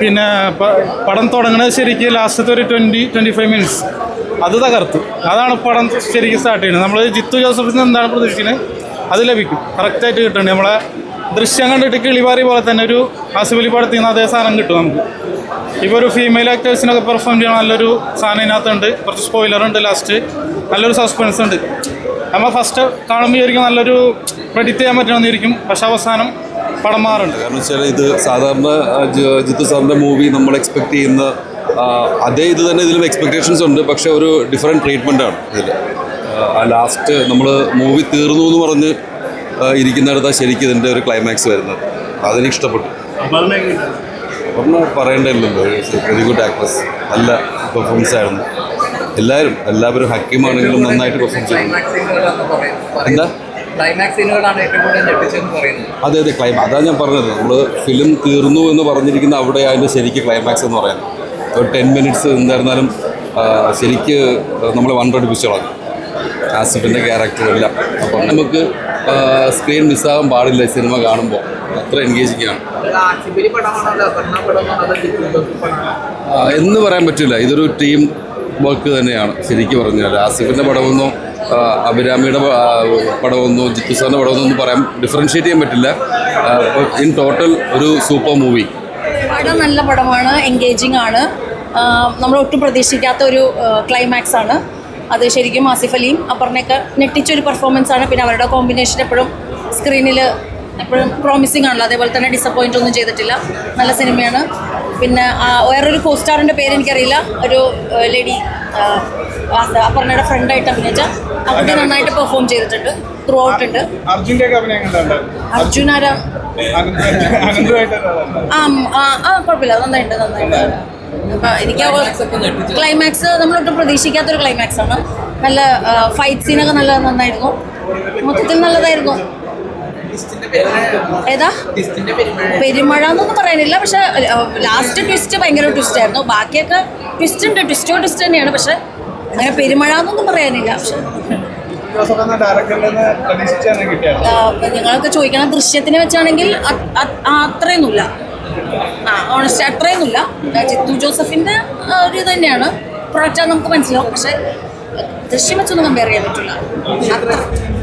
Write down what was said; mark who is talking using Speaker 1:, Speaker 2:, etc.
Speaker 1: പിന്നെ പടം തുടങ്ങുന്നത് ശരിക്കും ലാസ്റ്റത്തെ ഒരു ട്വന്റി ട്വന്റി ഫൈവ് മിനിറ്റ്സ് അത് തകർത്തു. അതാണ് പടം ശരിക്കും സ്റ്റാർട്ട് ചെയ്യുന്നത്. നമ്മൾ ജിത്തു ജോസഫിൽ നിന്ന് എന്താണ് പ്രതീക്ഷിക്കുന്നത് അത് ലഭിക്കും. കറക്റ്റായിട്ട് കിട്ടുന്നുണ്ട് നമ്മളെ ദൃശ്യം കണ്ടിട്ട് കിളിവാറി പോലെ തന്നെ ഒരു ആസിഫ് അലി പടത്തിൽ നിന്ന് അതേ സാധനം കിട്ടും നമുക്ക്. ഇപ്പോൾ ഒരു ഫീമെയിൽ ആക്ടേഴ്സിനൊക്കെ പെർഫോം ചെയ്യണം നല്ലൊരു സാധനം ഇതിനകത്തുണ്ട്. കുറച്ച് സ്പോയിലർ ഉണ്ട് ലാസ്റ്റ് നല്ലൊരു സസ്പെൻസ് ഉണ്ട്. നമ്മൾ ഫസ്റ്റ് കാണുമ്പോൾ വിചാരിക്കും നല്ലൊരു പ്രെഡിക്റ്റ് ചെയ്യാൻ പറ്റണമെന്നിരിക്കും. പക്ഷെ അവസാനം പടം മാറുണ്ട്
Speaker 2: കാരണം വെച്ചാൽ ഇത് സാധാരണ ജിത്തു സാറിന്റെ മൂവി നമ്മൾ എക്സ്പെക്ട് ചെയ്യുന്ന അതേ ഇത് തന്നെ ഇതിലും എക്സ്പെക്ടേഷൻസ് ഉണ്ട്. പക്ഷേ ഒരു ഡിഫറെന്റ് ട്രീറ്റ്മെന്റ് ആണ് ഇതിൽ ആ ലാസ്റ്റ് നമ്മൾ മൂവി തീർന്നു എന്ന് പറഞ്ഞ് ഇരിക്കുന്നിടത്താണ് ശരിക്കും ഇതിന്റെ ഒരു ക്ലൈമാക്സ് വരുന്നത്. അതെനിക്ക് ഇഷ്ടപ്പെട്ടു. അപ്പം പറയേണ്ടല്ലോ വെരി ഗുഡ് ആക്ട്രസ് നല്ല പെർഫോമൻസ് ആയിരുന്നു. എല്ലാവരും എല്ലാവരും ഹക്കീമാണെങ്കിലും നന്നായിട്ട് പെർഫോം ചെയ്തു. എന്താ?
Speaker 3: ക്ലൈമാക്സ് സീനുകളാണ് ഏറ്റവും കൂടുതൽ ഞെട്ടിച്ചെന്ന് പറയുന്നത്.
Speaker 2: അതെ അതെ ക്ലൈമാക്സ് അതാണ് ഞാൻ പറഞ്ഞത്. നമ്മൾ ഫിലിം തീർന്നു എന്ന് പറഞ്ഞിരിക്കുന്ന അവിടെ അതിന്റെ ശരിക്ക് ക്ലൈമാക്സ് എന്ന് പറയുന്നത്. ഒരു ടെൻ മിനിറ്റ്സ് എന്തായിരുന്നാലും ശരിക്ക് നമ്മൾ വണ്ടടിപ്പിച്ച് കളഞ്ഞു ആസിഫിന്റെ ക്യാരക്ടറെല്ലാം അപ്പം നമുക്ക് സ്ക്രീൻ മിസ്സാകാൻ പാടില്ല സിനിമ കാണുമ്പോൾ അത്ര എൻഗേജിങ് ആണ്. എന്ന് പറയാൻ പറ്റില്ല. ഇതൊരു ടീം വർക്ക് തന്നെയാണ്. ശരിക്കും പറഞ്ഞാൽ ആസിഫിന്റെ പടമൊന്നോ അഭിരാമിയുടെ പടമൊന്നും ജിത്തു സാറിന്റെ പടമൊന്നും ഒന്നും പറയാൻ ഡിഫറൻഷ്യേറ്റ് ചെയ്യാൻ പറ്റില്ല. ഇൻ ടോട്ടൽ ഒരു സൂപ്പർ മൂവി
Speaker 4: പടം നല്ല പടമാണ് എൻഗേജിങ് ആണ്. നമ്മൾ ഒട്ടും പ്രതീക്ഷിക്കാത്ത ഒരു ക്ലൈമാക്സ് ആണ്. അത് ശരിക്കും ആസിഫ് അലിയും അപ്പറിനൊക്കെ ഞെട്ടിച്ചൊരു പെർഫോമൻസ് ആണ്. പിന്നെ അവരുടെ കോമ്പിനേഷൻ എപ്പോഴും സ്ക്രീനിൽ എപ്പോഴും പ്രോമിസിങ് ആണല്ലോ. അതേപോലെ തന്നെ ഡിസപ്പോയിന്റ് ഒന്നും ചെയ്തിട്ടില്ല. നല്ല സിനിമയാണ്. പിന്നെ വേറൊരു കോ സ്റ്റാറിന്റെ പേര് എനിക്കറിയില്ല. ഒരു ലേഡി അപർണയുടെ ഫ്രണ്ടായിട്ട് അഭിനയിച്ച അവിടെ നന്നായിട്ട് പെർഫോം ചെയ്തിട്ടുണ്ട് ത്രൂ ഔട്ട് ഉണ്ട് അർജുന്റെ
Speaker 1: അനന്തമായിട്ട്
Speaker 4: ആ കുഴപ്പമില്ല നന്നായിട്ട് നന്നായിട്ട് എനിക്ക് ക്ലൈമാക്സ് നമ്മളൊട്ടും പ്രതീക്ഷിക്കാത്തൊരു ക്ലൈമാക്സ് ആണ്. നല്ല ഫൈറ്റ് സീനൊക്കെ നല്ല നന്നായിരുന്നു. മൊത്തത്തിൽ നല്ലതായിരുന്നു. ഏതാ?
Speaker 3: പെരുമഴ.
Speaker 4: എന്നൊന്നും പറയാനില്ല പക്ഷെ ലാസ്റ്റ് ട്വിസ്റ്റ് ഭയങ്കര ട്വിസ്റ്റ് ആയിരുന്നു. ബാക്കിയൊക്കെ ട്വിസ്റ്റ് ഉണ്ട്. ട്വിസ്റ്റോ ട്വിസ്റ്റ് തന്നെയാണ്. പക്ഷെ അങ്ങനെ പെരുമഴ എന്നൊന്നും പറയാനില്ല. പക്ഷെ നിങ്ങളൊക്കെ ചോദിക്കണ ദൃശ്യത്തിനെ വെച്ചാണെങ്കിൽ അത്- അത് അത്രയൊന്നുമില്ല. ആ ഓണസ്റ്റ് അത്രയൊന്നുമില്ല. ചിത്തു ജിത്തു ജോസഫിന്റെ ഒരു ഇത് തന്നെയാണ്. പ്രൊഡക്റ്റ് നമുക്ക് മനസ്സിലാവും. പക്ഷെ ദൃശ്യം വെച്ചൊന്നും കമ്പയർ ചെയ്യാൻ പറ്റില്ല. അത്ര.